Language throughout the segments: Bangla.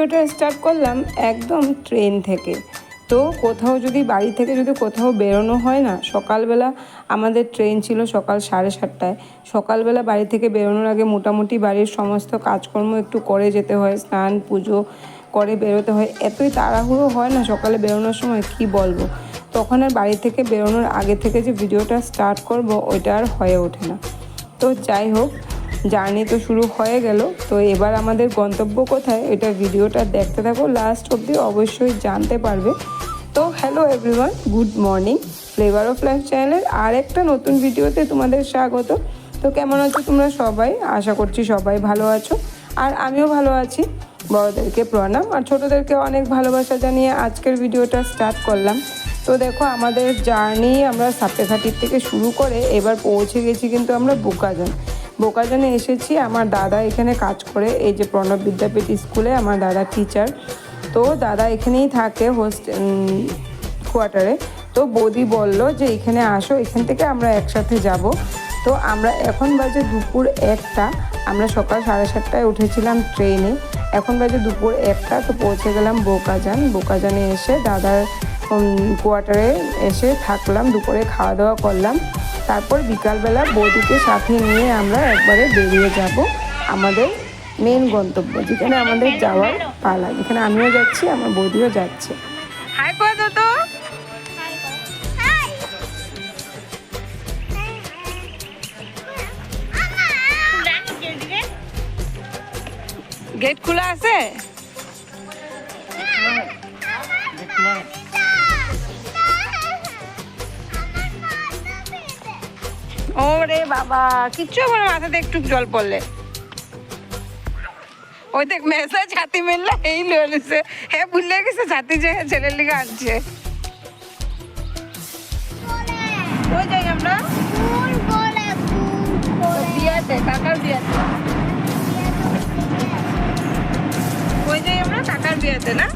ভিডিওটা স্টার্ট করলাম একদম ট্রেন থেকে। তো কোথাও যদি, বাড়ি থেকে যদি কোথাও বেরোনো হয় না, সকালবেলা আমাদের ট্রেন ছিল সকাল সাড়ে সাতটায়। সকালবেলা বাড়ি থেকে বেরোনোর আগে মোটামুটি বাড়ির সমস্ত কাজকর্ম একটু করে যেতে হয়, স্নান, পুজো করে বেরোতে হয়। এতই তাড়াহুড়ো হয় না সকালে বেরোনোর সময়, কি বলব? তখন আর বাড়ি থেকে বেরোনোর আগে থেকে যে ভিডিওটা স্টার্ট করব, ওইটা আর হয়ে ওঠে না। তো যাই হোক জার্নি তো শুরু হয়ে গেল। তো এবার আমাদের গন্তব্য কোথায়? এটা ভিডিওটা দেখতে থাকো লাস্ট অবধি অবশ্যই জানতে পারবে। তো hello everyone good morning flavour of life চ্যানেলের আর একটা নতুন ভিডিওতে তোমাদের স্বাগত। তো কেমন আছো তোমরা সবাই? আশা করছি সবাই ভালো আছো। আর আমিও ভালো আছি। বড়োদেরকে প্রণাম। আর ছোটোদেরকে অনেক ভালোবাসা জানিয়ে আজকের ভিডিওটা স্টার্ট করলাম। তো দেখো, আমাদের জার্নি আমরা সাপেঘাটির থেকে শুরু করে এবার পৌঁছে গেছি কিন্তু আমরা বোকাজন। বোকাজনে এসেছি, আমার দাদা এখানে কাজ করে, এই যে প্রণব বিদ্যাপীঠ স্কুলে আমার দাদা টিচার তো দাদা এখানেই থাকে হোস্ট কোয়ার্টারে তো বৌদি বলল যে, এখানে আসো, এখান থেকে আমরা একসাথে যাব। তো আমরা, এখন বাজে দুপুর একটা। আমরা সকাল সাড়ে সাতটায় উঠেছিলাম ট্রেনে এখন বাজে দুপুর একটা, তো পৌঁছে গেলাম বোকাজান। বোকাজানে এসে দাদার কোয়ার্টারে এসে থাকলাম, দুপুরে খাওয়া দাওয়া করলাম। তারপর বিকালবেলা বৌদিকে সাথে নিয়ে আমরা একবারে বেরিয়ে যাব আমাদের মেন গন্তব্য যেখানে আমাদের যাওয়ার পালা। যেখানে আমিও যাচ্ছি আমার বৌদিও যাচ্ছে। হাই তো গেট খোলা আছে? বাবা, কিচ্ছু আমার মাথাতে একটু জল পড়লে। ওই দেখ মেসা ছাতি মেললে এই লড়েছে হ্যাঁ ভুলে গেছে, ছাতি যে ছেলের লিগে আনছে। ওই যাই আমরা? বিয়াতে, কাকার বিয়াতে। ওই যাই আমরা? কাকার বিয়াতে না?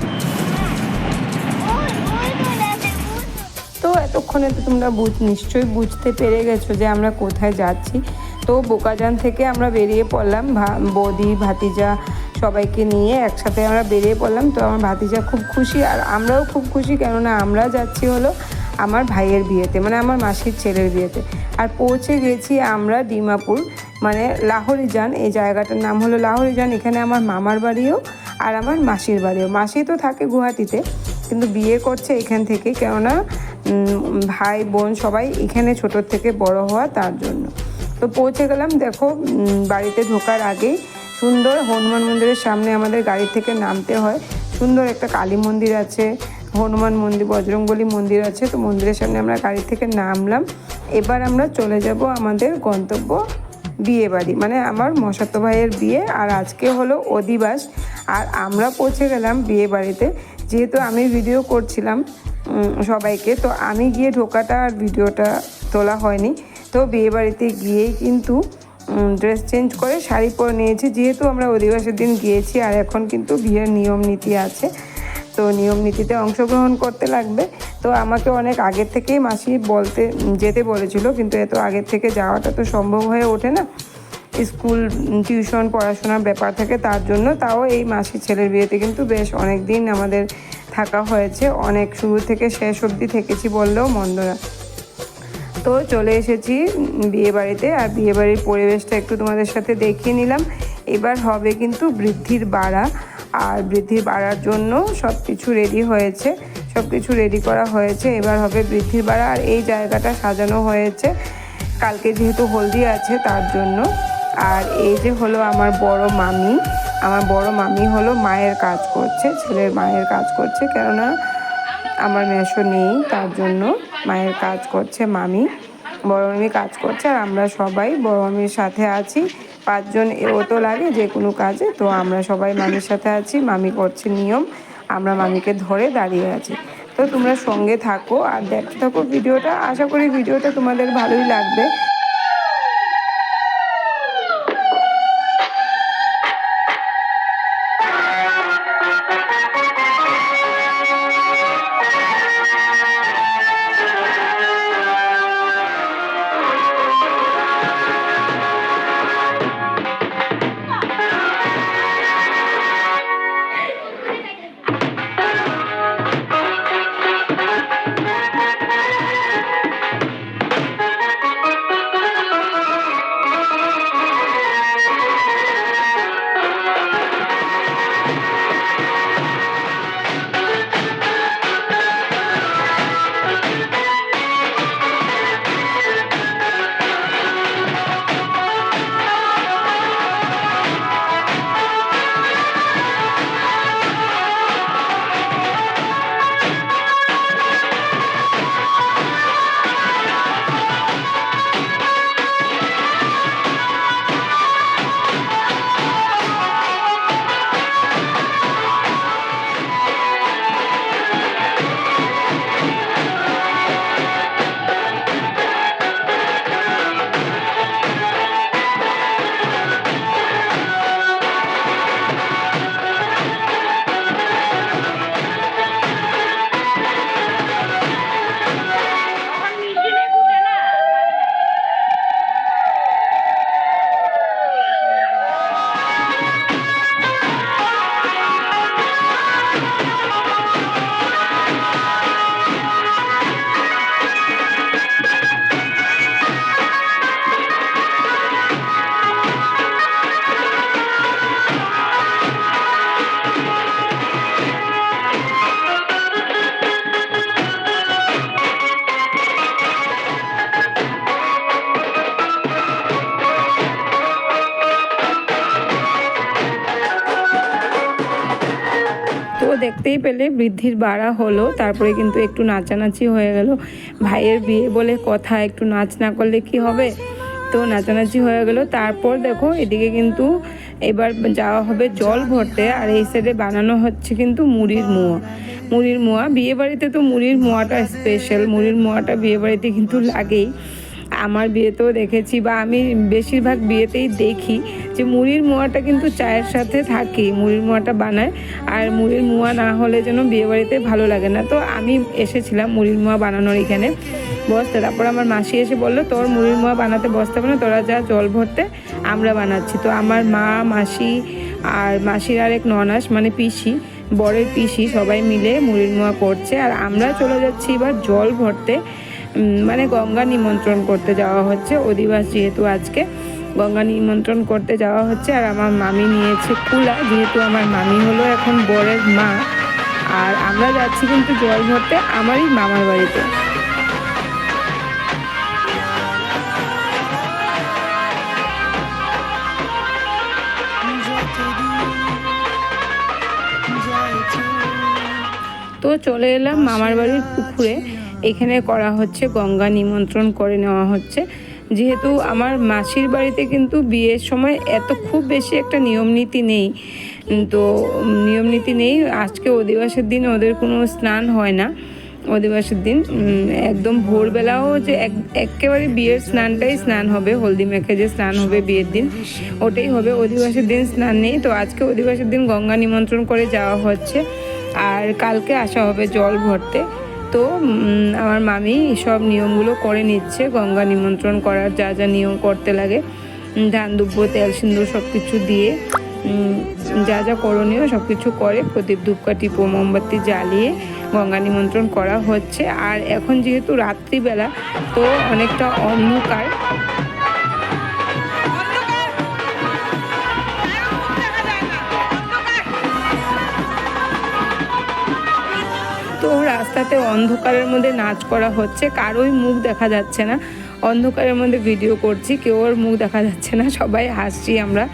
তো এতক্ষণে তো তোমরা বুঝ নিশ্চয়ই বুঝতে পেরে গেছো যে আমরা কোথায় যাচ্ছি। তো বোকাজান থেকে আমরা বেরিয়ে পড়লাম বৌদি, ভাতিজা সবাইকে নিয়ে একসাথে আমরা বেরিয়ে পড়লাম। তো আমার ভাতিজা খুব খুশি আর আমরাও খুব খুশি কেননা আমরা যাচ্ছি হলো আমার ভাইয়ের বিয়েতে মানে আমার মাসির ছেলের বিয়েতে। আর পৌঁছে গেছি আমরা ডিমাপুর মানে লাহোরিজান। এই জায়গাটার নাম হলো লাহোরিজান, এখানে আমার মামার বাড়িও আর আমার মাসির বাড়িও। মাসি তো থাকে গুয়াহাটিতে, কিন্তু বিয়ে করছে এখান থেকে। কেননা ভাই, বোন সবাই এখানে ছোটোর থেকে বড় হওয়া তার জন্য। তো পৌঁছে গেলাম, দেখো বাড়িতে ঢোকার আগেই। সুন্দর হনুমান মন্দিরের সামনে আমাদের গাড়ি থেকে নামতে হয়। সুন্দর একটা কালী মন্দির আছে, হনুমান মন্দির, বজরংবলী মন্দির আছে। তো মন্দিরের সামনে আমরা গাড়ি থেকে নামলাম। এবার আমরা চলে যাব আমাদের গন্তব্য বিয়ে বাড়ি। মানে আমার মশাতো ভাইয়ের বিয়ে, আর আজকে হলো অধিবাস। আর আমরা পৌঁছে গেলাম বিয়ে বাড়িতে। যেহেতু আমি ভিডিও করছিলাম সবাইকে। তো আমি গিয়ে ঢোকাটা আর ভিডিওটা তোলা হয়নি। তো বিয়ে বাড়িতে গিয়েই কিন্তু ড্রেস চেঞ্জ করে শাড়ি পরে নিয়েছি। যেহেতু আমরা অধিবাসের দিন গিয়েছি আর এখন কিন্তু বিয়ের নিয়ম নীতি আছে। তো নিয়ম নীতিতে অংশগ্রহণ করতে লাগবে। তো আমাকে অনেক আগের থেকেই মাসি বলতে, যেতে বলেছিল। কিন্তু এত আগের থেকে যাওয়াটা তো সম্ভব হয়ে ওঠে না। স্কুল, টিউশন, পড়াশোনার ব্যাপার থাকে তার জন্য। তাও এই মাসির ছেলের বিয়েতে কিন্তু বেশ অনেক দিন আমাদের থাকা হয়েছে। অনেক শুরু থেকে শেষ অবধি থেকেছি বললেও মন্দ না। তো চলে এসেছি বিয়ে বাড়িতে আর বিয়ে বাড়ির পরিবেশটা একটু তোমাদের সাথে দেখিয়ে নিলাম। এবার হবে কিন্তু বৃদ্ধির বাড়া আর বৃদ্ধির বাড়ার জন্য সব কিছু রেডি হয়েছে। সব কিছু রেডি করা হয়েছে। এবার হবে বৃদ্ধির বাড়া আর এই জায়গাটা সাজানো হয়েছে। কালকে যেহেতু হলদি আছে তার জন্য। আর এই যে হলো আমার বড় মামি। আমার বড় মামি হলো মায়ের কাজ করছে, ছেলের মায়ের কাজ করছে, কেননা আমার মেশো নেই, তার জন্য মায়ের কাজ করছে মামি। বড় মামি কাজ করছে আর আমরা সবাই বড় মামির সাথে আছি। পাঁচজন এও তো লাগে যে কোনো কাজে, তো আমরা সবাই মামির সাথে আছি, মামি করছে নিয়ম, আমরা মামিকে ধরে দাঁড়িয়ে আছি। তো তোমরা সঙ্গে থাকো আর দেখতে থাকো ভিডিওটা, আশা করি ভিডিওটা তোমাদের ভালোই লাগবে। দেখতেই পেলে বৃদ্ধির বাড়া হলো, তারপরে কিন্তু একটু নাচানাচি হয়ে গেল। ভাইয়ের বিয়ে বলে কথা, একটু নাচ না করলে কি হবে? তো নাচানাচি হয়ে গেল। তারপর দেখো, এদিকে কিন্তু এবার যাওয়া হবে জল ভরতে, আর এই সাইডে বানানো হচ্ছে কিন্তু মুড়ির মোয়া। মুড়ির মোয়া বিয়ে বাড়িতে তো মুড়ির মোয়াটা স্পেশাল মুড়ির মোয়াটা বিয়ে বাড়িতে কিন্তু লাগেই। আমার বিয়েতেও দেখেছি বা আমি বেশিরভাগ বিয়েতেই দেখি যে মুড়ির মোয়াটা কিন্তু চায়ের সাথে থাকে মুড়ির মোয়াটা বানায়। আর মুড়ির মোয়া না হলে যেন বিয়েবাড়িতে ভালো লাগে না। তো আমি এসেছিলাম মুড়ির মোয়া বানানোর এখানে। বসতে তারপর আমার মাসি এসে বলল, তোর মুড়ির মোয়া বানাতে বসতে হবে না তোরা যা জল ভরতে আমরা বানাচ্ছি। তো আমার মা, মাসি আর মাসির আরেক ননাস মানে পিসি, বরের পিসি সবাই মিলে মুড়ির মোয়া করছে। আর আমরা চলে যাচ্ছি এবার জল ভরতে। মানে গঙ্গা নিমন্ত্রণ করতে যাওয়া হচ্ছে। অধিবাস যেহেতু আজকে গঙ্গা নিমন্ত্রণ করতে যাওয়া হচ্ছে, আর আমার মামি নিয়েছে কুলা। যেহেতু আমার মামি হলো এখন বরের মা, আর আমরা যাচ্ছি কিন্তু জল ভরতে আমারই মামার বাড়িতে। তো চলে এলাম মামার বাড়ির পুকুরে। এখানে করা হচ্ছে, গঙ্গা নিমন্ত্রণ করে নেওয়া হচ্ছে। যেহেতু আমার মাসির বাড়িতে কিন্তু বিয়ের সময় এত খুব বেশি একটা নিয়ম নীতি নেই তো নিয়ম নীতি নেই। আজকে অধিবাসের দিন ওদের কোনো স্নান হয় না। অধিবাসের দিন একদম ভোরবেলাও যে এক, একেবারে বিয়ের স্নানটাই স্নান হবে, হলদি মেখে যে স্নান হবে বিয়ের দিন, ওটাই হবে। অধিবাসের দিন স্নান নেই, তো আজকে অধিবাসের দিন গঙ্গা নিমন্ত্রণ করে যাওয়া হচ্ছে। আর কালকে আসা হবে জল ভরতে। তো আমার মামি সব নিয়মগুলো করে নিচ্ছে, গঙ্গা নিমন্ত্রণ করার যা যা নিয়ম করতে লাগে ধান দুব্য তেল সিন্দুর সব কিছু দিয়ে যা যা করণীয় সব কিছু করে, প্রদীপ ধূপকাঠি, পো মোমবাতি জ্বালিয়ে গঙ্গা নিমন্ত্রণ করা হচ্ছে। আর এখন যেহেতু রাত্রিবেলা, তো অনেকটা অন্ধকার তো রাস্তাতে অন্ধকারের মধ্যে নাচ করা হচ্ছে। কারোই মুখ দেখা যাচ্ছে না। অন্ধকারের মধ্যে ভিডিও করছি। কেউ ওর মুখ দেখা যাচ্ছে না। সবাই হাসছি আমরা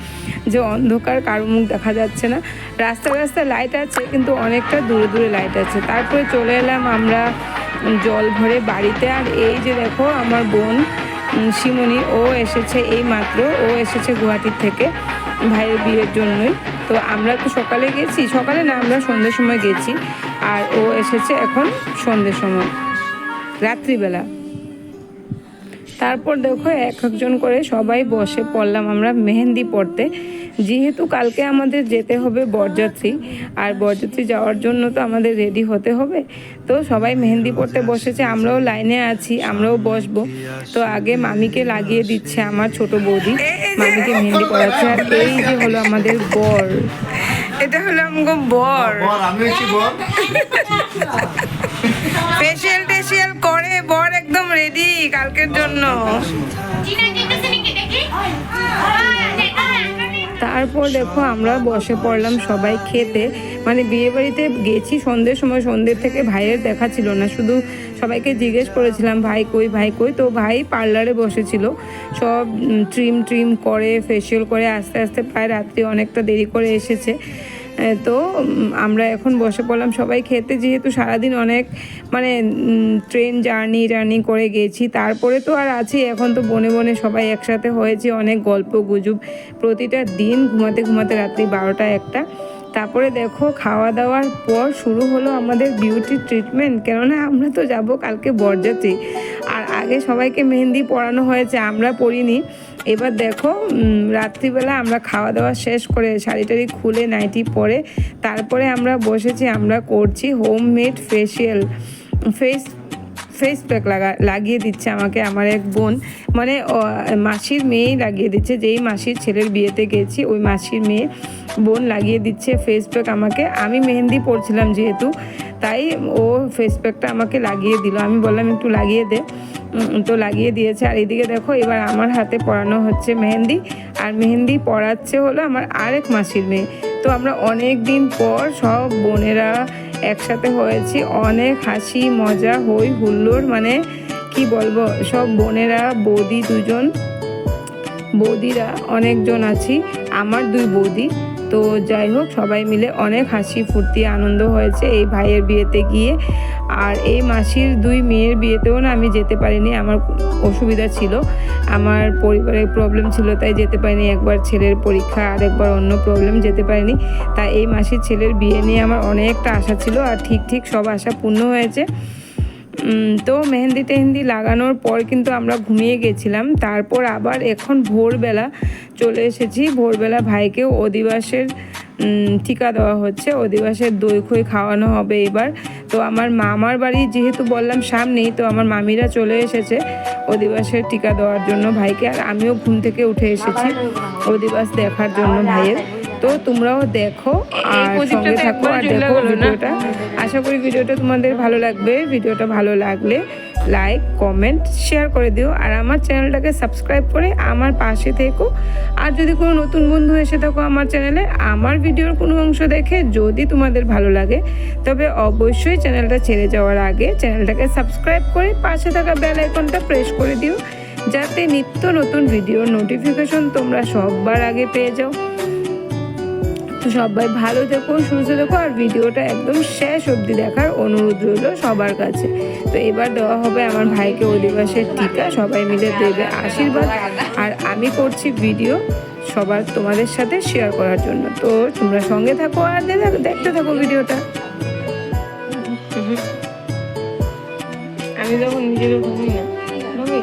যে অন্ধকার, কারও মুখ দেখা যাচ্ছে না। রাস্তা রাস্তা লাইট আছে, কিন্তু অনেকটা দূরে দূরে লাইট আছে। তারপরে চলে এলাম আমরা জল ভরে বাড়িতে। আর এই যে দেখো আমার বোন শিমনি, ও এসেছে এই মাত্র। ও এসেছে গুয়াহাটির থেকে ভাইয়ের বিয়ের জন্যই। তো আমরা তো সকালে গেছি। সকালে না, আমরা সন্ধ্যের সময় গেছি। আর ও এসেছে এখন সন্ধ্যের সময়, রাত্রিবেলা। তারপর দেখো এক একজন করে সবাই বসে পড়লাম আমরা মেহেন্দি পড়তে। যেহেতু কালকে আমাদের যেতে হবে বরযাত্রী, আর বরযাত্রী যাওয়ার জন্য তো আমাদের রেডি হতে হবে, তো সবাই মেহেন্দি পড়তে বসেছে, আমরাও লাইনে আছি, আমরাও বসবো। তো আগে মামিকে লাগিয়ে দিচ্ছে আমার ছোট বৌদি, মামিকে মেহেন্দি পড়াচ্ছে। আর এই যে হলো আমাদের বর। এটা হলো আমগো বর বর আমি হচ্ছি বর ফেশিয়াল টেশিয়াল করে বর একদম রেডি কালকের জন্য তারপর দেখো আমরা বসে পড়লাম সবাই খেতে। মানে বিয়ে বাড়িতে গেছি সন্ধ্যের সময়, সন্ধ্যের থেকে ভাইয়ের দেখা ছিল না। শুধু সবাইকে জিজ্ঞেস করেছিলাম, ভাই কই ভাই কই? তো ভাই পার্লারে বসেছিল। সব ট্রিম ট্রিম করে ফেসিয়াল করে আস্তে আস্তে প্রায় রাত্রি অনেকটা দেরি করে এসেছে। তো আমরা এখন বসে পড়লাম সবাই খেতে। যেহেতু সারাদিন অনেক মানে ট্রেন জার্নি জার্নি করে গেছি, তারপরে তো আর আছি। এখন তো বনে বনে সবাই একসাথে হয়েছে, অনেক গল্প গুজব। প্রতিটা দিন ঘুমাতে ঘুমাতে রাত্রি বারোটা একটা। তারপরে দেখো, খাওয়া দাওয়ার পর শুরু হলো আমাদের বিউটি ট্রিটমেন্ট কেননা, আমরা তো যাব কালকে বরযাত্রী। আর আগে সবাইকে মেহেন্দি পরানো হয়েছে, আমরা পরিনি। এবার দেখো রাত্রিবেলা আমরা খাওয়া দাওয়া শেষ করে শাড়ি টাড়ি খুলে নাইটি পরে তারপরে আমরা বসেছি, আমরা করছি home made facial face face pack লাগা, লাগিয়ে দিচ্ছে আমাকে আমার এক বোন। মানে মাসির মেয়েই লাগিয়ে দিচ্ছে, যেই মাসির ছেলের বিয়েতে গেছি, ওই মাসির মেয়ে বোন লাগিয়ে দিচ্ছে ফেস প্যাক আমাকে। আমি মেহেন্দি পরছিলাম যেহেতু তাই ও ফেস প্যাকটা আমাকে লাগিয়ে দিল। আমি বললাম, একটু লাগিয়ে দে। তো লাগিয়ে দিয়েছে। আর এদিকে দেখো, এবার আমার হাতে পরানো হচ্ছে মেহেন্দি। আর মেহেন্দি পরাচ্ছে হলো আমার আরেক মাসির মেয়ে। তো আমরা অনেক দিন পর সব বোনেরা একসাথে হয়েছি। অনেক হাসি, মজা হই হুল্লোড় মানে কি বলব, সব বোনেরা, বৌদি দুজন, বৌদিরা অনেকজন আছি। আমার দুই বৌদি। তো যাই হোক, সবাই মিলে অনেক হাসি ফুর্তি, আনন্দ হয়েছে এই ভাইয়ের বিয়েতে গিয়ে। আর এই মাসির দুই মেয়ের বিয়েতেও না আমি যেতে পারিনি, আমার অসুবিধা ছিল। আমার পরিবারের প্রবলেম ছিল, তাই যেতে পারিনি। একবার ছেলের পরীক্ষা, আর একবার অন্য প্রবলেম যেতে পারিনি। তাই এই মাসির ছেলের বিয়ে নিয়ে আমার অনেকটা আশা ছিল, আর ঠিক ঠিক সব আশা পূর্ণ হয়েছে। তো মেহেন্দি টেহেন্দি লাগানোর পর কিন্তু আমরা ঘুমিয়ে গেছিলাম। তারপর আবার এখন ভোরবেলা চলে এসেছি। ভোরবেলা ভাইকে অধিবাসের টিকা দেওয়া হচ্ছে। অধিবাসের দই খই খাওয়ানো হবে এবার। তো আমার মামার বাড়ি যেহেতু বললাম সামনেই তো আমার মামিরা চলে এসেছে অধিবাসের টিকা দেওয়ার জন্য ভাইকে। আর আমিও ঘুম থেকে উঠে এসেছি অধিবাস দেখার জন্য ভাইয়ের। তো তোমরাও দেখো আর সঙ্গে থাকো আর দেখো ভিডিওটা। আশা করি ভিডিওটা তোমাদের ভালো লাগবে। ভিডিওটা ভালো লাগলে লাইক কমেন্ট শেয়ার করে দিও। আর আমার চ্যানেলটাকে সাবস্ক্রাইব করে আমার পাশে থেকো। আর যদি কোনো নতুন বন্ধু এসে থাকো আমার চ্যানেলে, আমার ভিডিওর কোনো অংশ দেখে যদি তোমাদের ভালো লাগে, তবে অবশ্যই চ্যানেলটা ছেড়ে যাওয়ার আগে চ্যানেলটাকে সাবস্ক্রাইব করে পাশে থাকা বেল আইকনটা প্রেস করে দিও। যাতে নিত্য নতুন ভিডিওর নোটিফিকেশন তোমরা সববার আগে পেয়ে যাও। তো সবাই ভালো থেকো, সুস্থ থেকো, আর ভিডিওটা একদম শেষ অবধি দেখার অনুরোধ রইল সবার কাছে। তো এবার দেওয়া হবে আমার ভাইকে অধিবাসের টিকা, সবাই মিলে দেবে আশীর্বাদ। আর আমি করছি ভিডিও সবার তোমাদের সাথে শেয়ার করার জন্য। তো তোমরা সঙ্গে থাকো আর দেখতে থাকো ভিডিওটা। আমি যখন নিজেরও ঘুমি না। ঘুমি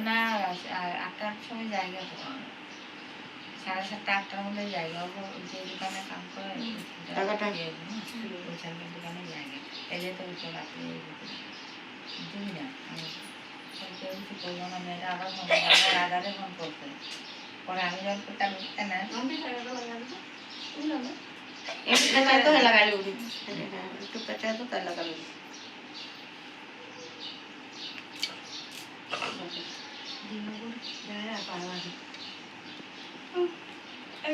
না আ- আটটার সময় জায়গা না। সাড়ে সাতটা আটটার মধ্যে জায়গা যে দোকানে কাম করে? ওইখানকার দোকানে জায়গা। এলে তো ওই তো রাত্রে দিই না? আমি কিছু করব না মেয়েরা আবার ফোন আবার ফোন করতে পরে আমি যখন করতাম না? একটু তো। লাগালে একটু তো লাগালে আমার বেরোর জন্য ঘরে সাড়ে আটটা মা থাকলে এগুলো আনন্দ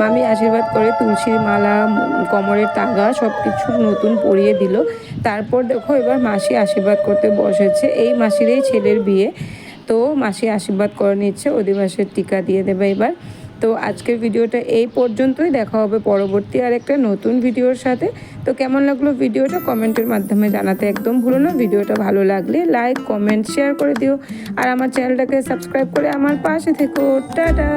মামি আশীর্বাদ করে তুলসীর মালা, কোমরের তাগা সব কিছু নতুন পরিয়ে দিল। তারপর দেখো এবার মাসি আশীর্বাদ করতে বসেছে। এই মাসিরই ছেলের বিয়ে। তো মাসি আশীর্বাদ করে নিচ্ছে, অধিবাসের টিকা দিয়ে দেবে এবার। তো আজকের ভিডিওটা এই পর্যন্তই। দেখা হবে পরবর্তী আর একটা নতুন ভিডিওর সাথে। তো কেমন লাগল ভিডিওটা কমেন্টের মাধ্যমে জানাতে একদম ভুলো না। ভিডিওটা ভালো লাগলে লাইক, কমেন্ট, শেয়ার করে দিও। আর আমার চ্যানেলটাকে সাবস্ক্রাইব করে আমার পাশে থেকো। টাটা!